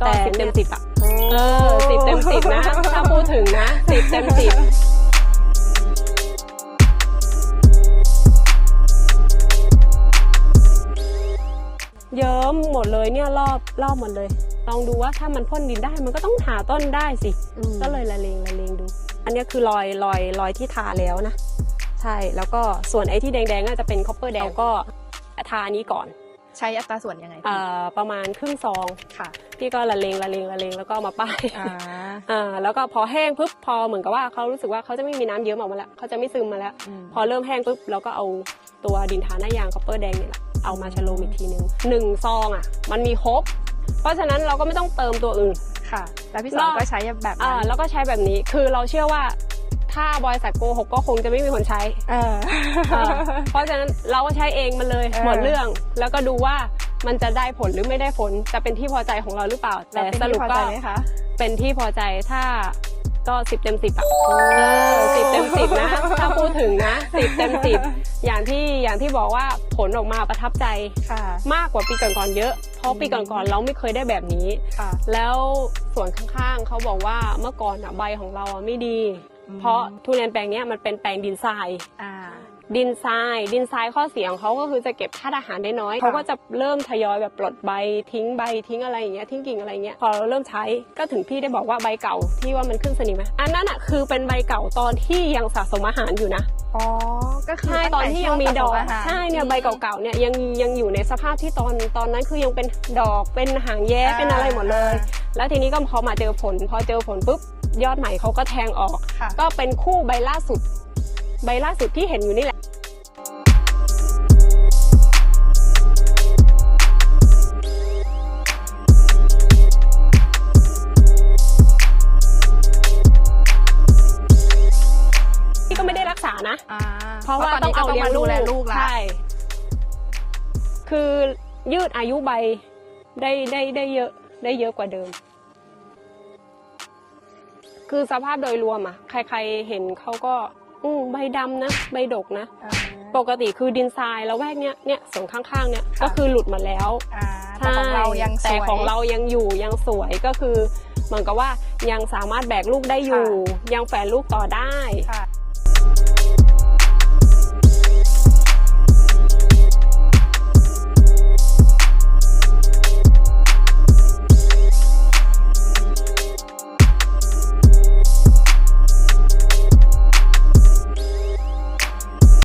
ก็แต่สิบเต็มเนี่ยสิบอะเออสิบเต็มสิบนะ ถ้าพูดถึงนะสิบเต็มสิบเยิ้มหมดเลยเนี่ยรอบรอบหมดเลย ลองดูว่าถ้ามันพ่นดินได้มันก็ต้องหาต้นได้สิอืมก็เลยละเลงละเลงดู อันเนี้ยคือรอยรอยรอยที่ทาแล้วนะ ใช่แล้วก็ส่วนไอ้ที่แดงๆน่าจะเป็นคอปเปอร์แดงก็ทาอันนี้ก่อน ใช้อัตราส่วนยังไงเอ่พี่อประมาณครึ่งซองค่ะพี่ก็ละเลงละเลงละเลงแล้วก็เอามาป้ายอ่าอ่าแล้วก็พอแห้งปุ๊บพอเหมือนกับว่าเขารู้สึกว่าเขาจะไม่มีน้ำเยิ้มออกมาแล้วเขาจะไม่ซึมมาแล้วพอเริ่มแห้งปุ๊บเราก็เอาตัวดินทาหน้ายางคอปเปอร์แดงนี่แหละเอามาชะโลมอีกทีนึงหนึ่งซองอะ มันมีครบ เพราะฉะนั้นเราก็ไม่ต้องเติมตัวอื่น ค่ะ แล้วพี่สอนรอบก็ใช้แบบอ่านั้นแล้วก็ใช้แบบนี้คือเราเชื่อว่า ถ้าบริษัทโกหกก็คงจะไม่มีคนใช้ เอออ่าเพราะฉะนั้นเราก็ใช้เองมันเลยเออหมดเรื่อง แล้วก็ดูว่ามันจะได้ผลหรือไม่ได้ผล จะเป็นที่พอใจของเราหรือเปล่า แต่แล้วเป็นสรุที่ปพอก็ใจไหมคะ เป็นที่พอใจถ้าก็สิบเต็มสิบอะเออสิบเต็มสิบนะถ้าพูดถึงนะสิบเต็มสิบอย่างที่อย่างที่บอกว่าผลออกมาประทับใจค่ะ มากกว่าปีก่อนๆเยอะ เพราะปีก่อนๆเราไม่เคยได้แบบนี้ ค่ะ แล้วส่วนข้างๆเขาบอกว่าเมื่อก่อนอะใบของเราอะไม่ดีอืม เพราะทุเรียนแปลงเนี้ยมันเป็นแปลงดินทรายอ่าดินทรายดินทรายข้อเสียของเขาก็คือจะเก็บธาตุอาหารได้น้อยค่ะเขาก็จะเริ่มทยอยแบบปลดใบทิ้งใบทิ้งอะไรอย่างเงี้ยทิ้งกิ่งอะไรเงี้ยพอเราเริ่มใช้ก็ถึงพี่ได้บอกว่าใบเก่าที่ว่ามันขึ้นสนิมไหมอันนั้นอะคือเป็นใบเก่าตอนที่ยังสะสมอาหารอยู่นะอ๋อก็คือใช่ตอนที่ยังมีดอกตั้งแต่ช่วงผสอาหารใช่เนี่ยใบเก่าๆเนี่ยยังยังอยู่ในสภาพที่ตอนตอนนั้นคือยังเป็นดอกเป็นหางแย้เป็นอะไรหมดเลย แล้วทีนี้ก็พอมาเจอผล พอเจอผลปุ๊บ ยอดใหม่เขาก็แทงออก ค่ะ ก็เป็นคู่ใบล่าสุด ใบล่าสุดที่เห็นอยู่นี่แหละพี่ก็ไม่ได้รักษานะ อ่าเพราะว่าตอนต้องนี้ก็เอาต้องเลี้ยมางดูลูกแลลูกละใช่ คือยืดอายุใบได้ได้ได้เยอะได้เยอะกว่าเดิม คือสภาพโดยรวมอะใครๆเห็นเขาก็อืมใบดำนะ ใบดกนะ อ่าปกติคือดินทรายแล้วแวกเนี้ยเนี่ยส่วนข้างๆเนี่ยค่ะก็คือหลุดมาแล้ว อ่าแต่ของเรายังสแต่วยของเรายังอยู่ยังสวยก็คือ เหมือนกับว่ายังสามารถแบกลูกได้อยู่ ยังแฝนลูกต่อได้ ค่ะ